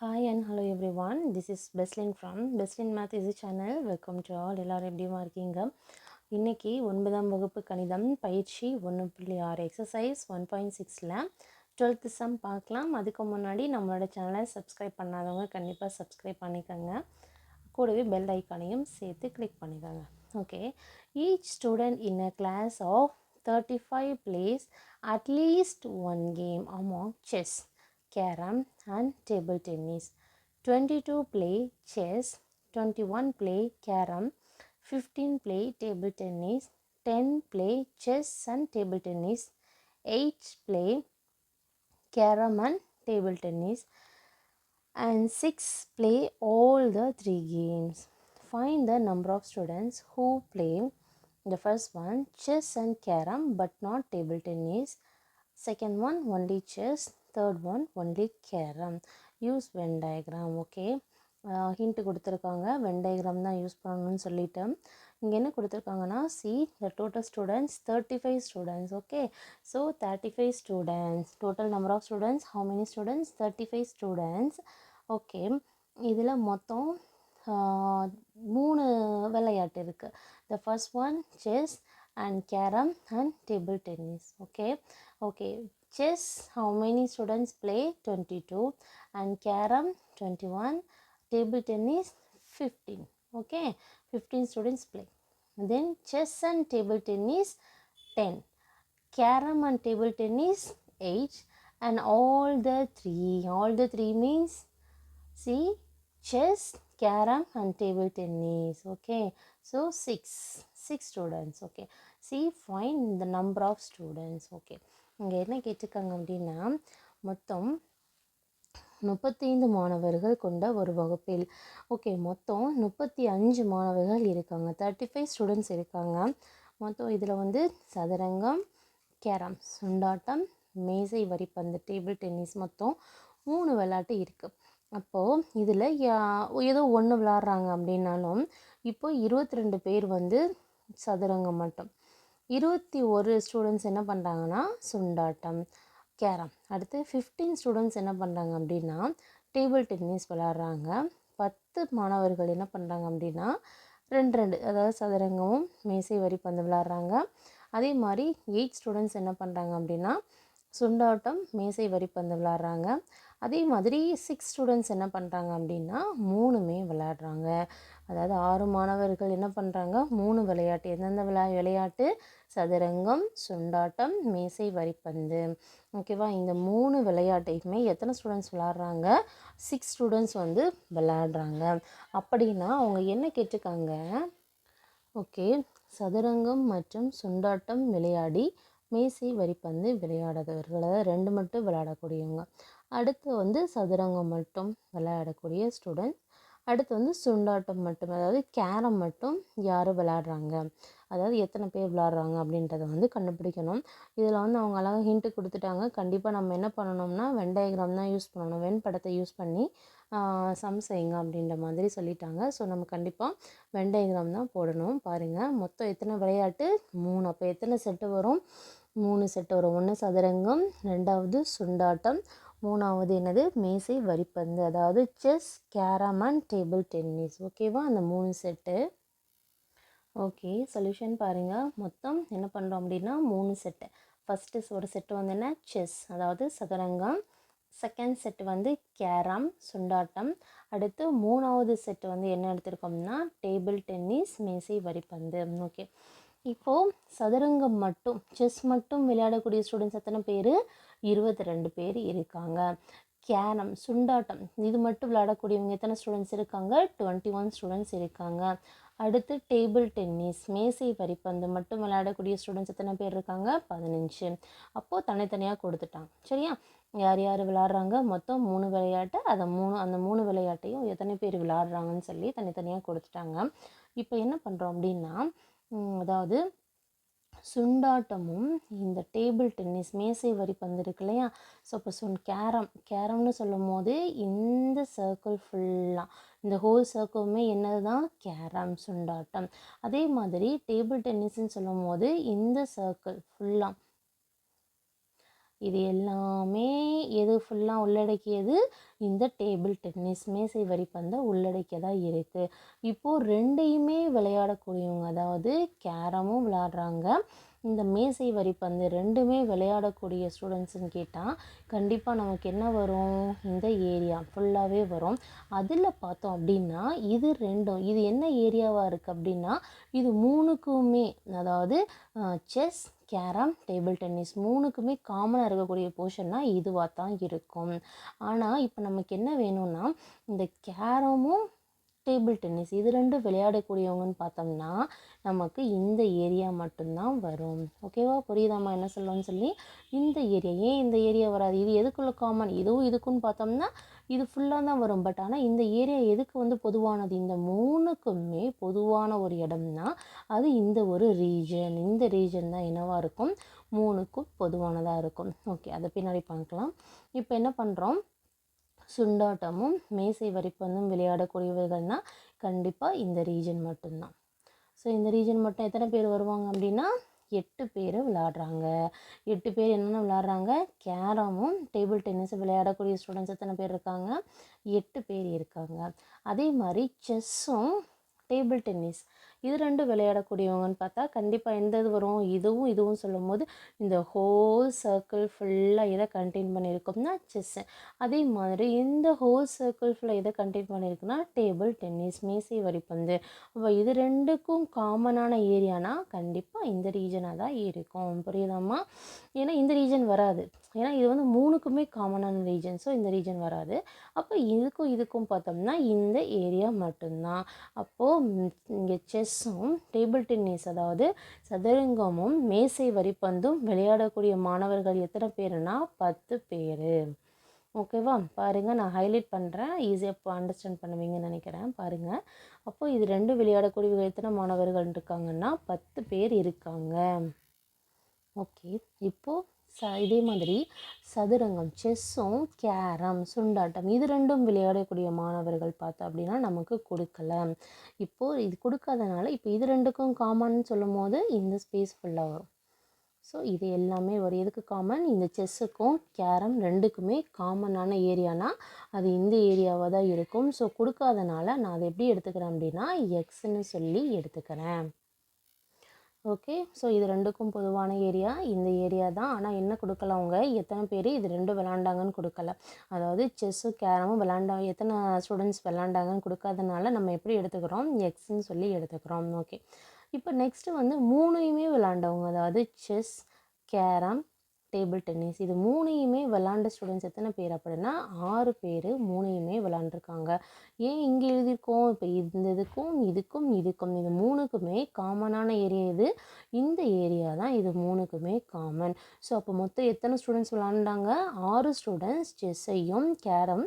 Hi and hello everyone this is Beslin from Beslin math Easy channel welcome to all எல்லோரும் எப்படியுமா இருக்கீங்க? இன்னைக்கு ஒன்பதாம் வகுப்பு கணிதம் பயிற்சி ஒன்று புள்ளி ஆறு எக்ஸசைஸ் ஒன் பாயிண்ட் சிக்ஸில் டுவெல்த்து சம் பார்க்கலாம். அதுக்கு முன்னாடி நம்மளோட சேனலை சப்ஸ்கிரைப் பண்ணாதவங்க கண்டிப்பாக சப்ஸ்கிரைப் பண்ணிக்கோங்க. கூடவே பெல் ஐக்கானையும் சேர்த்து கிளிக் பண்ணிக்கோங்க. Okay each student in a class of thirty five plays at least one game among chess carom and table tennis. 22 play chess 21 play carom 15 play table tennis 10 play chess and table tennis 8 play carom and table tennis and 6 play all the three games. Find the number of students who play the first one chess and carom but not table tennis. Second one only chess third one only carom use Venn diagram okay hint கொடுத்துருக்காங்க. Venn diagram தான் use பண்ணணும்னு சொல்லிட்டு இங்கே என்ன கொடுத்துருக்காங்கன்னா see the total students thirty five students okay so thirty five students total number of students how many students thirty five students okay இதில் மொத்தம் மூணு விளையாட்டு இருக்குது the first one chess and carom and table tennis okay okay chess how many students play? 22 and carom 21 table tennis 15 okay 15 students play. Then chess and table tennis 10 carom and table tennis 8 and all the three all the three means see chess carom and table tennis. Okay so six six students. Okay see find the number of students. Okay இங்கே என்ன கேட்டிருக்காங்க அப்படின்னா மொத்தம் முப்பத்தைந்து மாணவர்கள் கொண்ட ஒரு வகுப்பில். ஓகே மொத்தம் முப்பத்தி அஞ்சு மாணவர்கள் இருக்காங்க. தேர்ட்டி ஃபைவ் ஸ்டூடெண்ட்ஸ் இருக்காங்க. மொத்தம் இதில் வந்து சதுரங்கம் கேரம் சுண்டாட்டம் மேசை வரிப்பந்து டேபிள் டென்னிஸ் மொத்தம் மூணு விளையாட்டு இருக்குது அப்போது இதில் ஏதோ ஒன்று விளாட்றாங்க அப்படின்னாலும் இப்போ இருபத்தி ரெண்டு பேர் வந்து சதுரங்கம் மட்டும். இருபத்தி ஒரு ஸ்டூடெண்ட்ஸ் என்ன பண்ணுறாங்கன்னா சுண்டாட்டம் கேரம். அடுத்து ஃபிஃப்டீன் ஸ்டூடெண்ட்ஸ் என்ன பண்ணுறாங்க அப்படின்னா டேபிள் டென்னிஸ் விளாட்றாங்க பத்து மாணவர்கள் என்ன பண்ணுறாங்க அப்படின்னா ரெண்டு ரெண்டு அதாவது சதுரங்கமும் மேசை வரிப்பந்து விளாட்றாங்க அதே மாதிரி எயிட் ஸ்டூடெண்ட்ஸ் என்ன பண்ணுறாங்க அப்படின்னா சுண்டாட்டம் மேசை வரிப்பந்து விளாட்றாங்க அதே மாதிரி சிக்ஸ் ஸ்டூடெண்ட்ஸ் என்ன பண்ணுறாங்க அப்படின்னா மூணுமே விளையாடுறாங்க. அதாவது ஆறு மாணவர்கள் என்ன பண்ணுறாங்க மூணு விளையாட்டு எந்தெந்த விளையா விளையாட்டு? சதுரங்கம் சுண்டாட்டம் மேசை வரிப்பந்து. ஓகேவா இந்த மூணு விளையாட்டையுமே எத்தனை ஸ்டூடெண்ட்ஸ் விளாட்றாங்க சிக்ஸ் ஸ்டூடெண்ட்ஸ் வந்து விளையாடுறாங்க. அப்படின்னா அவங்க என்ன கேட்டிருக்காங்க? ஓகே சதுரங்கம் மற்றும் சுண்டாட்டம் விளையாடி மேசை வரிப்பந்து விளையாடாதவர்கள் அதாவது ரெண்டு மட்டும் விளையாடக்கூடியவங்க. அடுத்து வந்து சதுரங்கம் மட்டும் விளையாடக்கூடிய ஸ்டூடெண்ட்ஸ் அடுத்து வந்து சுண்டாட்டம் மட்டும் அதாவது கேரம் மட்டும் யார் விளையாடுறாங்க? அதாவது எத்தனை பேர் விளாட்றாங்க அப்படின்றத வந்து கண்டுபிடிக்கணும். இதில் வந்து அவங்க அழகாக ஹிண்ட்டு கொடுத்துட்டாங்க. கண்டிப்பாக நம்ம என்ன பண்ணணும்னா வென் டயக்ராம் தான் யூஸ் பண்ணணும். வெண் படத்தை யூஸ் பண்ணி சம் செய்யுங்க அப்படின்ற மாதிரி சொல்லிட்டாங்க. ஸோ நம்ம கண்டிப்பாக வென் டயக்ராம் தான் போடணும். பாருங்கள் மொத்தம் எத்தனை விளையாட்டு? மூணு. அப்போ எத்தனை செட்டு வரும்? மூணு செட்டு வரும். ஒன்று சதுரங்கம் ரெண்டாவது சுண்டாட்டம் மூணாவது என்னது? மேசை வரிப்பந்து. அதாவது chess carom and table tennis. ஓகேவா அந்த மூணு செட்டு ஓகே சொல்யூஷன் பாருங்கள் மொத்தம் என்ன பண்ணுறோம் அப்படின்னா மூணு செட்டு ஃபஸ்ட்டு ஒரு செட்டு வந்து என்ன? செஸ் அதாவது சதுரங்கம். செகண்ட் செட்டு வந்து கேரம் சுண்டாட்டம். அடுத்து மூணாவது செட்டு வந்து என்ன எடுத்திருக்கோம்னா டேபிள் டென்னிஸ் மேசை வரிப்பந்து. ஓகே இப்போது சதுரங்கம் மட்டும் செஸ் மட்டும் விளையாடக்கூடிய ஸ்டூடெண்ட்ஸ் எத்தனை பேர்? இருபத்தி ரெண்டு பேர் இருக்காங்க. கேரம் சுண்டாட்டம் இது மட்டும் விளையாடக்கூடியவங்க எத்தனை ஸ்டூடெண்ட்ஸ் இருக்காங்க? டுவெண்ட்டி ஒன் ஸ்டூடெண்ட்ஸ் இருக்காங்க. அடுத்து டேபிள் டென்னிஸ் மேசை வரிப்பந்து மட்டும் விளையாடக்கூடிய ஸ்டூடெண்ட்ஸ் எத்தனை பேர் இருக்காங்க? பதினஞ்சு. அப்போது தனித்தனியாக கொடுத்துட்டாங்க. சரியா? யார் யார் விளாட்றாங்க மொத்தம் மூணு விளையாட்டு அதை மூணு அந்த மூணு விளையாட்டையும் எத்தனை பேர் விளாட்றாங்கன்னு சொல்லி தனித்தனியாக கொடுத்துட்டாங்க. இப்போ என்ன பண்ணுறோம் அப்படின்னா அதாவது சுண்டாட்டமும் இந்த டேபிள் டென்னிஸ் மேசை வரி பந்து இருக்கு இல்லையா? ஸோ இப்போ சுன் கேரம் கேரம்னு சொல்லும் போது இந்த சர்க்கிள் ஃபுல்லாக இந்த ஹோல் சர்க்கிளுமே என்னது தான் கேரம் சுண்டாட்டம். அதே மாதிரி டேபிள் டென்னிஸ்ன்னு சொல்லும் போது இந்த சர்க்கிள் ஃபுல்லாக இது எல்லாமே எது ஃபுல்லாக உள்ளடக்கியது? இந்த டேபிள் டென்னிஸ் மேசை வரிப்பந்தை உள்ளடக்கியதாக இருக்குது இப்போது ரெண்டையுமே விளையாடக்கூடியவங்க அதாவது கேரமும் விளையாடுறாங்க. இந்த மேசை வரிப்பந்து ரெண்டுமே விளையாடக்கூடிய ஸ்டூடெண்ட்ஸுன்னு கேட்டால் கண்டிப்பாக நமக்கு என்ன வரும்? இந்த ஏரியா ஃபுல்லாகவே வரும். அதில் பார்த்தோம் அப்படின்னா இது ரெண்டும் இது என்ன ஏரியாவாக இருக்குது அப்படின்னா இது மூணுக்குமே அதாவது செஸ் கேரம் டேபிள் டென்னிஸ் மூணுக்குமே காமனாக இருக்கக்கூடிய போர்ஷன்னா இதுவாக தான் இருக்கும். ஆனால் இப்போ நமக்கு என்ன வேணும்னா இந்த கேரமும் டேபிள் டென்னிஸ் இது ரெண்டும் விளையாடக்கூடியவங்கன்னு பார்த்தோம்னா நமக்கு இந்த ஏரியா மட்டும்தான் வரும். ஓகேவா புரியுதாம்மா? என்ன சொல்லணும்னு சொல்லி இந்த ஏரியா. ஏன் இந்த ஏரியா வராது? இது எதுக்குள்ள காமன் இதுவும் இதுக்குன்னு பார்த்தோம்னா இது ஃபுல்லாக தான் வரும். பட் ஆனால் இந்த ஏரியா எதுக்கு வந்து பொதுவானது? இந்த மூணுக்குமே பொதுவான ஒரு இடம்னா அது இந்த ஒரு ரீஜன் இந்த ரீஜன் தான் என்னவாக இருக்கும்? மூணுக்கும் பொதுவானதாக இருக்கும். ஓகே அதை பின்னாடி பார்க்கலாம். இப்போ என்ன பண்ணுறோம் சுண்டாட்டமும் மேசை வரிப்பந்தும் விளையாடக்கூடியவர்கள்னால் கண்டிப்பாக இந்த ரீஜன் மட்டும்தான். ஸோ இந்த ரீஜன் மட்டும் எத்தனை பேர் வருவாங்க அப்படின்னா எட்டு பேர் விளையாடுறாங்க. எட்டு பேர் என்னென்ன விளையாடுறாங்க? கேரமும் டேபிள் டென்னிஸ் விளையாடக்கூடிய ஸ்டூடெண்ட்ஸ் எத்தனை பேர் இருக்காங்க? எட்டு பேர் இருக்காங்க. அதே மாதிரி செஸ்ஸும் டேபிள் டென்னிஸ் இது ரெண்டும் விளையாடக்கூடியவங்கன்னு பார்த்தா கண்டிப்பாக எந்த இது வரும் இதுவும் இதுவும் சொல்லும் போது இந்த ஹோல் சர்க்கிள் ஃபுல்லாக எதை கண்டெயின் பண்ணியிருக்கோம்னா செஸ்ஸு அதே மாதிரி இந்த ஹோல் சர்க்கிள் ஃபுல்லாக எதை கண்டெயின் பண்ணியிருக்குன்னா டேபிள் டென்னிஸ் மேசை வரிப்பந்து. அப்போ இது ரெண்டுக்கும் காமனான ஏரியானா கண்டிப்பாக இந்த ரீஜனாக தான் இருக்கும். புரியுதாம்மா? ஏன்னா இந்த ரீஜன் வராது. ஏன்னா இது வந்து மூணுக்குமே காமனான ரீஜன் ஸோ இந்த ரீஜன் வராது. அப்போ இதுக்கும் இதுக்கும் பார்த்தோம்னா இந்த ஏரியா மட்டும்தான். அப்போது இங்கே செஸ்ஸும் டேபிள் டென்னிஸ் அதாவது சதுரங்கமும் மேசை வரிப்பந்தும் விளையாடக்கூடிய மாணவர்கள் எத்தனை பேருனா பத்து பேர். ஓகேவா பாருங்கள் நான் ஹைலைட் பண்ணுறேன் ஈஸியாக அண்டர்ஸ்டாண்ட் பண்ணுவீங்கன்னு நினைக்கிறேன். பாருங்கள் அப்போது இது ரெண்டு விளையாடக்கூடிய எத்தனை மாணவர்கள் இருக்காங்கன்னா பத்து பேர் இருக்காங்க. ஓகே இப்போது ச இதே மாதிரி சதுரங்கம் செஸ்ஸும் கேரம் சுண்டாட்டம் இது ரெண்டும் விளையாடக்கூடிய மாணவர்கள் பார்த்தோம் அப்படின்னா நமக்கு கொடுக்கல. இப்போது இது கொடுக்காதனால இப்போ இது ரெண்டுக்கும் காமன் சொல்லும் போது இந்த ஸ்பேஸ் ஃபுல்லாக வரும். ஸோ இது எல்லாமே ஒரு எதுக்கு காமன் இந்த செஸ்ஸுக்கும் கேரம் ரெண்டுக்குமே காமனான ஏரியானா அது இந்த ஏரியாவாக தான் இருக்கும். ஸோ கொடுக்காதனால நான் அதை எப்படி எடுத்துக்கிறேன் அப்படின்னா எக்ஸ்ன்னு சொல்லி எடுத்துக்கிறேன். ஓகே. ஸோ இது ரெண்டுக்கும் பொதுவான ஏரியா. இந்த ஏரியா தான். ஆனால் என்ன கொடுக்கல அவங்க? எத்தனை பேர் இது ரெண்டும் விளாண்டாங்கன்னு கொடுக்கல. அதாவது செஸ்ஸும் கேரமும் விளாண்டா எத்தனை ஸ்டூடெண்ட்ஸ் விளாண்டாங்கன்னு கொடுக்காதனால நம்ம எப்படி எடுத்துக்கிறோம்? எக்ஸ்ன்னு சொல்லி எடுத்துக்கிறோம். ஓகே. இப்போ நெக்ஸ்ட்டு வந்து மூணையுமே விளாண்டவங்க. அதாவது செஸ் கேரம் டேபிள் டென்னிஸ் இது மூணையுமே விளாண்ட ஸ்டூடெண்ட்ஸ் எத்தனை பேர் அப்படின்னா ஆறு பேர் மூணையுமே விளாண்டுருக்காங்க. ஏன் இங்கே எழுதியிருக்கோம்? இப்போ இந்த இதுக்கும் இதுக்கும் இதுக்கும் இது மூணுக்குமே காமனான ஏரியா இது. இந்த ஏரியா தான் இது மூணுக்குமே காமன் ஸோ அப்போ மொத்தம் எத்தனை ஸ்டூடெண்ட்ஸ் விளாண்டாங்க? ஆறு ஸ்டூடெண்ட்ஸ் செஸ்ஸையும் கேரம்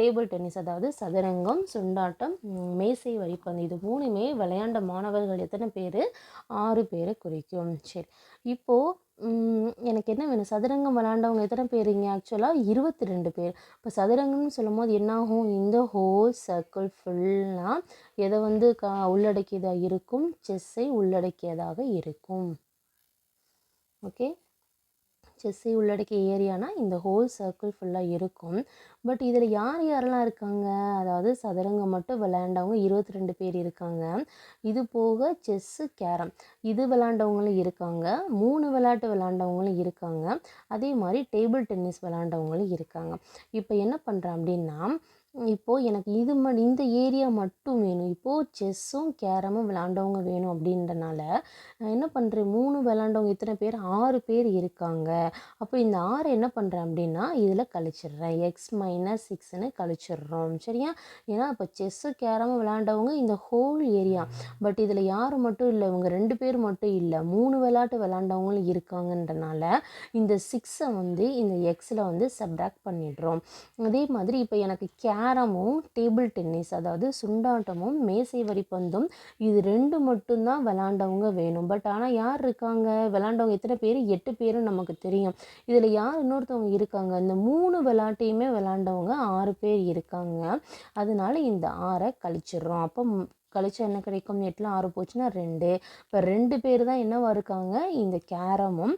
டேபிள் டென்னிஸ் அதாவது சதுரங்கம் சுண்டாட்டம் மேசை வரிப்பந்து இது மூணுமே விளையாண்ட மாணவர்கள் எத்தனை பேர்? ஆறு பேரை குறிக்கும். சரி இப்போது எனக்கு என்ன வேணும்? சதுரங்கம் விளாண்டவங்க எத்தனை பேர் இங்கே ஆக்சுவலாக இருபத்தி ரெண்டு பேர். இப்போ சதுரங்கம்னு சொல்லும் போது என்னாகும் இந்த ஹோல் சர்க்கிள் ஃபுல்லாக எதை வந்து கா உள்ளடக்கியதாக இருக்கும்? செஸ்ஸை உள்ளடக்கியதாக இருக்கும். ஓகே செஸ்ஸை உள்ளடக்கிய ஏரியானா இந்த ஹோல் சர்க்கிள் ஃபுல்லாக இருக்கும். பட் இதில் யார் யாரெல்லாம் இருக்காங்க? அதாவது சதுரங்கம் மட்டும் விளையாண்டவங்க இருபத்தி ரெண்டு பேர் இருக்காங்க. இது போக செஸ்ஸு கேரம் இது விளாண்டவங்களும் இருக்காங்க. மூணு விளையாட்டு விளாண்டவங்களும் இருக்காங்க. அதே மாதிரி டேபிள் டென்னிஸ் விளாண்டவங்களும் இருக்காங்க. இப்போ என்ன பண்ணுறேன் அப்படின்னா இப்போது எனக்கு இது ம இந்த ஏரியா மட்டும் வேணும். இப்போது செஸ்ஸும் கேரமும் விளாண்டவங்க வேணும் அப்படின்றனால நான் என்ன பண்ணுறேன் மூணு விளாண்டவங்க இத்தனை பேர்? ஆறு பேர் இருக்காங்க. அப்போ இந்த ஆறு என்ன பண்ணுறேன் அப்படின்னா இதில் கழிச்சிடுறேன். எக்ஸ் மைனஸ் சிக்ஸ்னு கழிச்சிடுறோம். சரியா? ஏன்னா இப்போ செஸ்ஸு கேரமும் விளாண்டவங்க இந்த ஹோல் ஏரியா பட் இதில் யார் மட்டும் இல்லை இவங்க ரெண்டு பேர் மட்டும் இல்லை மூணு விளையாட்டு விளாண்டவங்களும் இருக்காங்கன்றனால இந்த சிக்ஸை வந்து இந்த எக்ஸில் வந்து சப்ராக்ட் பண்ணிடுறோம். அதே மாதிரி இப்போ எனக்கு கே கேரமும் டேபிள் டென்னிஸ் அதாவது சுண்டாட்டமும் மேசை வரிப்பந்தும் இது ரெண்டு மட்டும்தான் விளாண்டவங்க வேணும். பட் ஆனால் யார் இருக்காங்க? விளாண்டவங்க எத்தனை பேர்? எட்டு பேரும் நமக்கு தெரியும். இதில் யார் இன்னொருத்தவங்க இருக்காங்க? இந்த மூணு விளாட்டையுமே விளாண்டவங்க ஆறு பேர் இருக்காங்க. அதனால இந்த ஆறை கழிச்சிடுறோம். அப்போ கழிச்சா என்ன கிடைக்கும்? எட்டில் ஆறு போச்சுன்னா ரெண்டு. இப்போ ரெண்டு பேர் தான் என்னவா இருக்காங்க? இந்த கேரமும்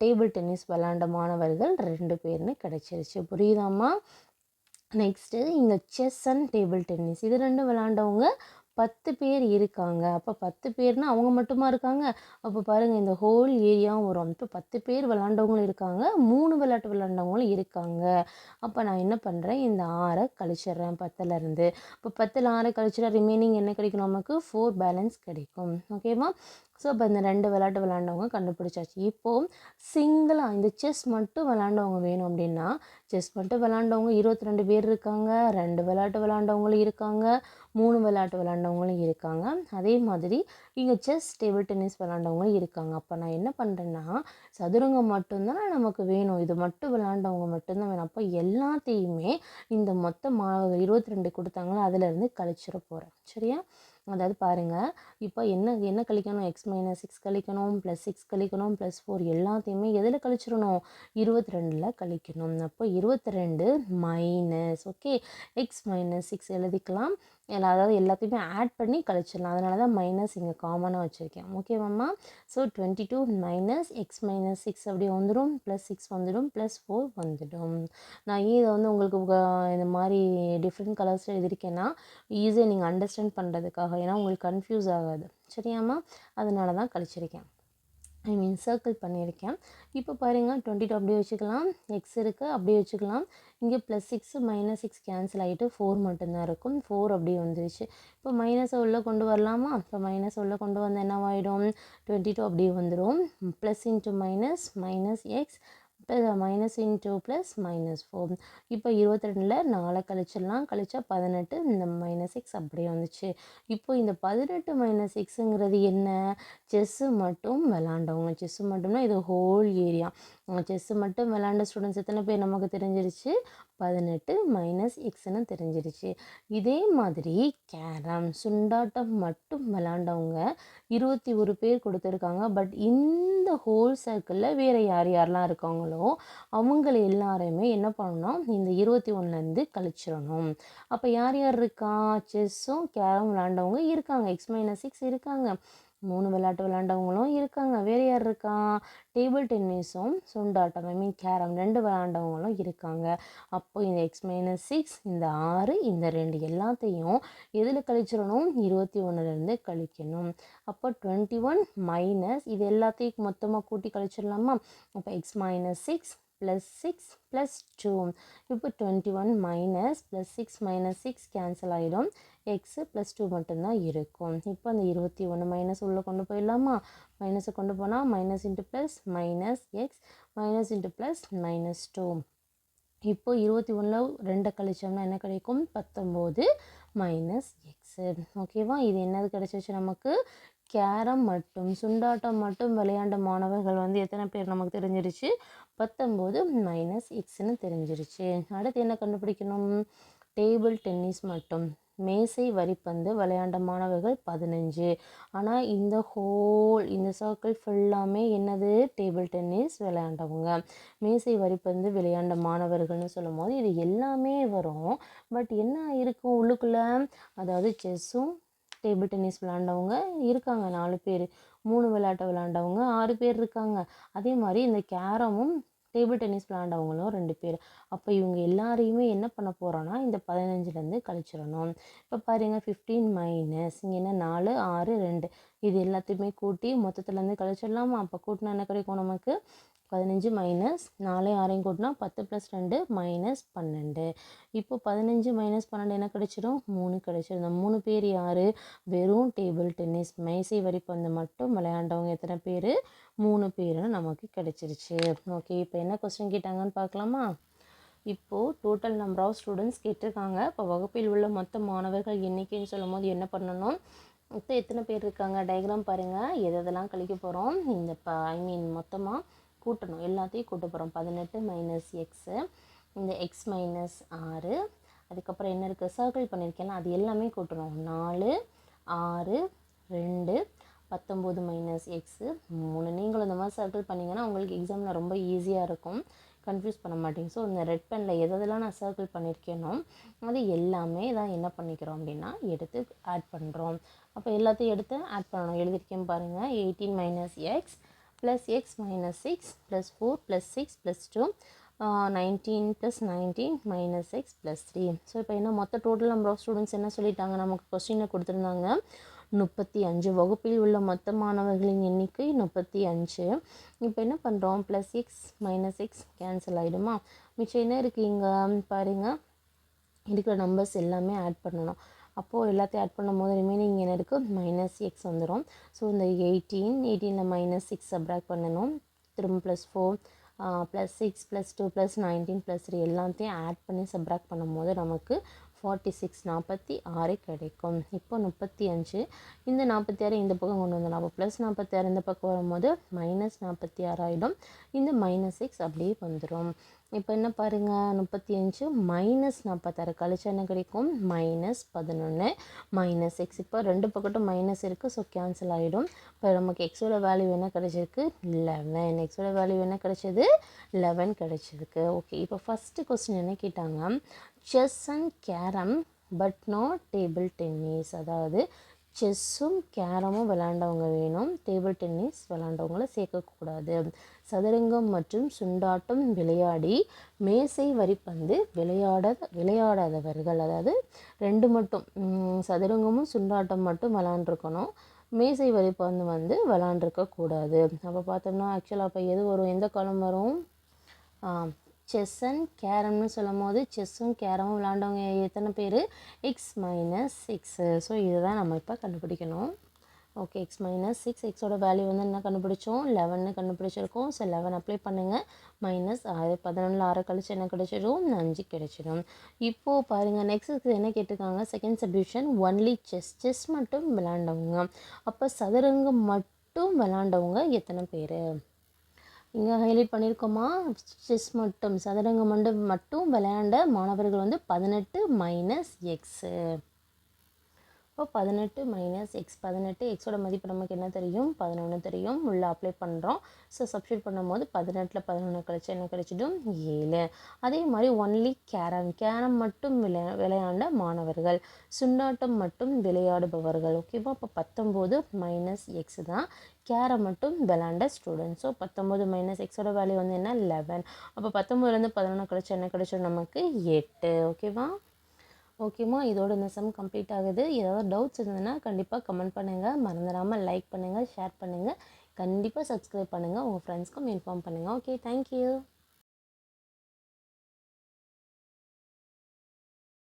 டேபிள் டென்னிஸ் விளாண்ட மாணவர்கள் ரெண்டு பேர்னு கிடச்சிருச்சு. புரியுதாம்மா? நெக்ஸ்ட்டு இங்கே செஸ் அண்ட் டேபிள் டென்னிஸ் இது ரெண்டும் விளாண்டவங்க பத்து பேர் இருக்காங்க. அப்போ பத்து பேர்னா அவங்க மட்டுமா இருக்காங்க? அப்போ பாருங்கள் இந்த ஹோல் ஏரியாவும் வரும். இப்போ பத்து பேர் விளாண்டவங்களும் இருக்காங்க. மூணு விளையாட்டு விளாண்டவங்களும் இருக்காங்க. அப்போ நான் என்ன பண்ணுறேன் இந்த ஆறை கழிச்சிடுறேன் பத்துலேருந்து இப்போ பத்தில் ஆறை கழிச்சிட ரிமைனிங் என்ன கிடைக்கும்? நமக்கு ஃபோர் பேலன்ஸ் கிடைக்கும். ஓகேவா ஸோ இப்போ இந்த ரெண்டு விளையாட்டு விளாண்டவங்க கண்டுபிடிச்சாச்சு. இப்போது சிங்கிளாக இந்த செஸ் மட்டும் விளாண்டவங்க வேணும் அப்படின்னா செஸ் மட்டும் விளாண்டவங்க இருபத்தி ரெண்டு பேர் இருக்காங்க ரெண்டு விளையாட்டு விளாண்டவங்களும் இருக்காங்க மூணு விளையாட்டு விளாண்டவங்களும் இருக்காங்க. அதே மாதிரி இங்கே செஸ் டேபிள் டென்னிஸ் விளாண்டவங்களும் இருக்காங்க. அப்போ நான் என்ன பண்ணுறேன்னா சதுரங்கம் மட்டும்தான் நமக்கு வேணும். இது மட்டும் விளாண்டவங்க மட்டும்தான் வேணும். அப்போ எல்லாத்தையுமே இந்த மொத்த மாணவர்கள் இருபத்தி ரெண்டு கொடுத்தாங்களோ அதிலேருந்து கழிச்சிட போகிறேன் சரியா? அதாவது பாருங்கள் இப்போ என்ன என்ன கழிக்கணும்? எக்ஸ் மைனஸ் சிக்ஸ் கழிக்கணும் ப்ளஸ் சிக்ஸ் கழிக்கணும் ப்ளஸ் ஃபோர் எல்லாத்தையுமே எதில் கழிச்சிடணும்? இருபத்தி ரெண்டில் கழிக்கணும். அப்போ இருபத்தி ரெண்டு minus okay x minus six எழுதிக்கலாம். எல்லா அதாவது எல்லாத்தையுமே ஆட் பண்ணி கழிச்சிடலாம். அதனால தான் மைனஸ் இங்கே காமனாக வச்சுருக்கேன். ஓகேவாம்மா so twenty two minus x minus six அப்படி வந்துடும். ப்ளஸ் சிக்ஸ் வந்துடும். ப்ளஸ் ஃபோர் வந்துடும். நான் ஏன் இதை வந்து உங்களுக்கு இந்த மாதிரி டிஃப்ரெண்ட் கலர்ஸில் எழுதியிருக்கேன்னா ஈஸியாக நீங்கள் அண்டர்ஸ்டாண்ட் பண்ணுறதுக்காக ஏன்னா உங்களுக்கு கன்ஃபியூஸ் ஆகாது. சரியாம்மா அதனால தான் கழிச்சிருக்கேன். ஐ மீன் சர்க்கிள் பண்ணியிருக்கேன். இப்போ பாருங்கள் டுவெண்ட்டி டூ அப்படியே வச்சுக்கலாம். எக்ஸ் இருக்குது அப்படியே வச்சுக்கலாம். இங்கே plus six minus six cancel ஆகிட்டு ஃபோர் மட்டும்தான் இருக்கும். ஃபோர் அப்படியே வந்துருச்சு. இப்போ மைனஸை உள்ளே கொண்டு வரலாமா? இப்போ மைனஸ் உள்ளே கொண்டு வந்தால் என்னவாயிடும்? டுவெண்ட்டி டூ அப்படியே வந்துடும் plus into minus minus x minus into plus minus four இப்போ இருபத்தி ரெண்டில் நாலை கழிச்சிடலாம். கழிச்சா பதினெட்டு இந்த மைனஸ் சிக்ஸ் அப்படியே வந்துச்சு. இப்போ இந்த பதினெட்டு மைனஸ் சிக்ஸுங்கிறது என்ன? செஸ்ஸு மட்டும் விளாண்டவங்க செஸ்ஸு மட்டும்னா இது ஹோல் ஏரியா செஸ்ஸு மட்டும் விளாண்ட ஸ்டூடெண்ட்ஸ் எத்தனை பேர்? நமக்கு தெரிஞ்சிருச்சு. பதினெட்டு மைனஸ் எக்ஸ்னு தெரிஞ்சிருச்சு. இதே மாதிரி கேரம் சுண்டாட்டம் மட்டும் விளாண்டவங்க இருபத்தி ஒரு பேர் கொடுத்துருக்காங்க. பட் இந்த ஹோல் சர்க்கிளில் வேறு யார் யாரெல்லாம் இருக்காங்களோ அவங்கள எல்லாரையுமே என்ன பண்ணணும்? இந்த இருபத்தி ஒன்றுலேருந்து கழிச்சிடணும். அப்போ யார் யார் இருக்கா? செஸ்ஸும் கேரம் விளாண்டவங்க இருக்காங்க. எக்ஸ் மைனஸ் சிக்ஸ் இருக்காங்க. மூணு விளையாட்டு விளாண்டவங்களும் இருக்காங்க. வேறு யார் இருக்கா? டேபிள் டென்னிஸும் சுண்டாட்டம் ஐ மீன் கேரம் ரெண்டு விளாண்டவங்களும் இருக்காங்க. அப்போது இந்த எக்ஸ் மைனஸ் சிக்ஸ் இந்த ஆறு இந்த ரெண்டு எல்லாத்தையும் எதில் கழிச்சிடணும்? இருபத்தி ஒன்றுலேருந்து கழிக்கணும். அப்போ டுவெண்ட்டி ஒன் மைனஸ் இது எல்லாத்தையும் மொத்தமாக கூட்டி கழிச்சிடலாமா? அப்போ x minus six plus six plus two இப்போ twenty one minus plus six minus six cancel ஆகிடும் எக்ஸு ப்ளஸ் டூ மட்டும்தான் இருக்கும். இப்போ அந்த இருபத்தி ஒன்று மைனஸ் உள்ளே கொண்டு போயிடலாமா? மைனஸை கொண்டு போனால் minus into plus minus x minus into plus minus two இப்போ இருபத்தி ஒன்றில் ரெண்டை கழிச்சோம்னா என்ன கிடைக்கும்? பத்தொம்போது மைனஸ் எக்ஸு ஓகேவா இது என்னது கிடைச்சிச்சு நமக்கு? கேரம் மட்டும் சுண்டாட்டம் மட்டும் விளையாண்ட மாணவர்கள் வந்து எத்தனை பேர் நமக்கு தெரிஞ்சிருச்சு? பத்தொம்போது மைனஸ் எக்ஸ்னு தெரிஞ்சிருச்சு. அடுத்து என்ன கண்டுபிடிக்கணும்? டேபிள் டென்னிஸ் மட்டும். மேசை வரிப்பந்து விளையாண்ட மாணவர்கள் பதினஞ்சு. ஆனால் இந்த ஹோல் இந்த சர்க்கிள் ஃபுல்லாமே என்னது? டேபிள் டென்னிஸ் விளையாண்டவங்க. மேசை வரிப்பந்து விளையாண்ட மாணவர்கள்னு சொல்லும் போது இது எல்லாமே வரும். பட் என்ன இருக்கும் உள்ளுக்குள்ளே? அதாவது செஸ்ஸும் டேபிள் டென்னிஸ் விளாண்டவங்க இருக்காங்க நாலு பேர். மூணு விளையாட்டு விளாண்டவங்க ஆறு பேர் இருக்காங்க. அதே மாதிரி இந்த கேரமும் டேபிள் டென்னிஸ் விளாண்டவங்களும் ரெண்டு பேர். அப்போ இவங்க எல்லாரையுமே என்ன பண்ண போகிறோன்னா இந்த பதினஞ்சுலேருந்து கழிச்சிடணும். இப்போ பாருங்கள் ஃபிஃப்டீன் மைனஸ் இங்கே என்ன நாலு ஆறு ரெண்டு. இது எல்லாத்தையுமே கூட்டி மொத்தத்துலேருந்து கழிச்சிடலாமா? அப்போ கூட்டினா என்ன கிடைக்கும் நமக்கு? பதினஞ்சு மைனஸ் நாலையும் ஆறையும் கூட்டினா பத்து ப்ளஸ் ரெண்டு மைனஸ் பன்னெண்டு. இப்போ பதினஞ்சு மைனஸ் பன்னெண்டு என்ன கிடச்சிடும் மூணு கிடச்சிடும் இந்த மூணு பேர் யார்? வெறும் டேபிள் டென்னிஸ் மேசை வரிப்பந்து மட்டும் விளையாண்டவங்க எத்தனை பேர்? மூணு பேருன்னு நமக்கு கிடச்சிருச்சு. ஓகே இப்போ என்ன கொஸ்டின் கேட்டாங்கன்னு பார்க்கலாமா? இப்போது டோட்டல் நம்பர் ஆஃப் ஸ்டூடெண்ட்ஸ் கேட்டிருக்காங்க. இப்போ வகுப்பில் உள்ள மொத்த மாணவர்கள் எண்ணிக்கைன்னு சொல்லும் போது என்ன பண்ணணும்? மொத்தம் எத்தனை பேர் இருக்காங்க? டயக்ராம் பாருங்கள் எது எதெல்லாம் கழிக்க போகிறோம் இந்த ப ஐ மீன் மொத்தமாக கூட்டணும். எல்லாத்தையும் கூட்ட போகிறோம் பதினெட்டு மைனஸ் எக்ஸு இந்த எக்ஸ் மைனஸ் ஆறு. அதுக்கப்புறம் என்ன இருக்குது சர்க்கிள் பண்ணியிருக்கேன்னா அது எல்லாமே கூட்டணும். நாலு ஆறு ரெண்டு பத்தொம்போது மைனஸ் எக்ஸு மூணு. நீங்களும் இந்த மாதிரி சர்க்கிள் பண்ணிங்கன்னா உங்களுக்கு எக்ஸாமில் ரொம்ப ஈஸியாக இருக்கும். கன்ஃபியூஸ் பண்ண மாட்டேங்க. ஸோ இந்த ரெட் பெனில் எதெல்லாம் நான் சர்க்கிள் பண்ணியிருக்கேனோ அது எல்லாமே தான் என்ன பண்ணிக்கிறோம் அப்படின்னா எடுத்து ஆட் பண்ணுறோம் அப்போ எல்லாத்தையும் எடுத்து ஆட் பண்ணணும். எழுதியிருக்கேன் பாருங்கள் eighteen minus x plus x minus six plus four plus six plus two nineteen plus nineteen minus x plus three so இப்போ என்ன மொத்த டோட்டல் நம்பர் ஆஃப் ஸ்டூடெண்ட்ஸ் என்ன சொல்லிட்டாங்க? நமக்கு கொஸ்டினை கொடுத்துருந்தாங்க. முப்பத்தி அஞ்சு வகுப்பில் உள்ள மொத்த மாணவர்களின் எண்ணிக்கை முப்பத்தி அஞ்சு இப்போ என்ன பண்ணுறோம் plus x minus x cancel ஆகிடுமா மிச்சம் என்ன இருக்குது இங்கே? பாருங்கள் இருக்கிற நம்பர்ஸ் எல்லாமே ஆட் பண்ணணும். அப்போது எல்லாத்தையும் ஆட் பண்ணும் போது ரிமைனிங் என்ன இருக்குது மைனஸ் எக்ஸ் வந்துடும் ஸோ இந்த எயிட்டீன் எயிட்டீனில் மைனஸ் சிக்ஸ் சப்ராக்ட் பண்ணணும். திரும்ப plus four plus six plus two plus nineteen plus three எல்லாத்தையும் ஆட் பண்ணி சப்ராக்ட் பண்ணும்போது நமக்கு ஃபார்ட்டி சிக்ஸ் நாற்பத்தி ஆறு கிடைக்கும். இப்போ முப்பத்தி அஞ்சு. இந்த நாற்பத்தி ஆறு இந்த பக்கம் கொண்டு வந்துடலாம் அப்போ ப்ளஸ் நாற்பத்தி ஆறு இந்த பக்கம் வரும்போது மைனஸ் நாற்பத்தி ஆறு ஆகிடும் இந்த மைனஸ் சிக்ஸ் அப்படியே வந்துடும் இப்போ என்ன பாருங்கள் முப்பத்தி அஞ்சு மைனஸ் நாற்பத்தாறு கழிச்சா என்ன கிடைக்கும்? மைனஸ் பதினொன்று மைனஸ் எக்ஸ் இப்போ ரெண்டு பக்கட்டும் மைனஸ் இருக்குது ஸோ கேன்சல் ஆகிடும் இப்போ நமக்கு எக்ஸோட வேல்யூ என்ன கிடைச்சிருக்கு? லெவன் எக்ஸோட வேல்யூ என்ன கிடைச்சது? லெவன் கிடைச்சிருக்கு. ஓகே இப்போ ஃபஸ்ட்டு கொஸ்டின் என்ன கேட்டாங்க? Chess and carom but not table tennis அதாவது செஸ்ஸும் கேரமும் விளாண்டவங்க வேணும். டேபிள் டென்னிஸ் விளாண்டவங்கள சேர்க்கக்கூடாது. சதுரங்கம் மற்றும் சுண்டாட்டம் விளையாடி மேசை வரிப்பந்து விளையாட விளையாடாதவர்கள். அதாவது ரெண்டு மட்டும் சதுரங்கமும் சுண்டாட்டம் மட்டும் விளாண்டுருக்கணும். மேசை வரிப்பந்து வந்து விளாண்டுருக்கக்கூடாது. அப்போ பார்த்தோம்னா ஆக்சுவலாக அப்போ எது வரும்? எந்த காலம் வரும்? செஸ் அண்ட் கேரம்னு சொல்லும் போது செஸ்ஸும் கேரமும் விளாண்டவங்க எத்தனை பேர்? எக்ஸ் மைனஸ் சிக்ஸு ஸோ இதை தான் நம்ம இப்போ கண்டுபிடிக்கணும். ஓகே எக்ஸ் மைனஸ் சிக்ஸ் எக்ஸோட வேல்யூ வந்து என்ன கண்டுபிடிச்சோம்? லெவன்னு கண்டுபிடிச்சிருக்கோம். ஸோ லெவன் அப்ளை பண்ணுங்கள் மைனஸ் ஆறு பதினொன்றில் ஆறு கழிச்சு என்ன கிடைச்சிடும்? அஞ்சு கிடைச்சிடும். இப்போது பாருங்கள் நெக்ஸ்ட்டு என்ன கேட்டிருக்காங்க? Second subdivision only chess chess மட்டும் விளாண்டவங்க. அப்போ சதுரங்கம் மட்டும் விளாண்டவங்க எத்தனை பேர்? இங்கே ஹைலைட் பண்ணியிருக்கோமா செஸ் மட்டும் சதுரங்கம் மண்டபம் மட்டும் விளையாண்ட மாணவர்கள் வந்து பதினெட்டு மைனஸ் எக்ஸு இப்போ பதினெட்டு மைனஸ் எக்ஸ் பதினெட்டு எக்ஸோட மதிப்பு நமக்கு என்ன தெரியும்? பதினொன்று தெரியும். உள்ளே அப்ளை பண்ணுறோம் ஸோ சப்ஸ்டியூட் பண்ணும்போது பதினெட்டில் பதினொன்று கழிச்சு என்ன கிடச்சிடும்? ஏழு. அதே மாதிரி ஒன்லி கேரம் கேரம் மட்டும் விளையா விளையாண்ட மாணவர்கள். சுண்டாட்டம் மட்டும் விளையாடுபவர்கள். ஓகேவா இப்போ பத்தொம்போது மைனஸ் எக்ஸ் தான். கேரம் மட்டும் விளாண்ட ஸ்டூடெண்ட் ஸோ பத்தொம்போது மைனஸ் எக்ஸோட வேல்யூ வந்து என்ன? லெவன் அப்போ பத்தொம்போதுலேருந்து பதினொன்று கழிச்சு என்ன கிடச்சிடும்? நமக்கு எட்டு. ஓகேவா ஓகேம்மா இதோட இந்த சம் கம்ப்ளீட் ஆகுது. ஏதாவது டவுட்ஸ் இருந்ததுன்னா கண்டிப்பாக கமெண்ட் பண்ணுங்கள் மறந்துடாமல் லைக் பண்ணுங்கள் ஷேர் பண்ணுங்கள் கண்டிப்பாக சப்ஸ்கிரைப் பண்ணுங்கள் உங்கள் ஃப்ரெண்ட்ஸ்க்கும் இன்ஃபார்ம் பண்ணுங்கள் ஓகே தேங்க்யூ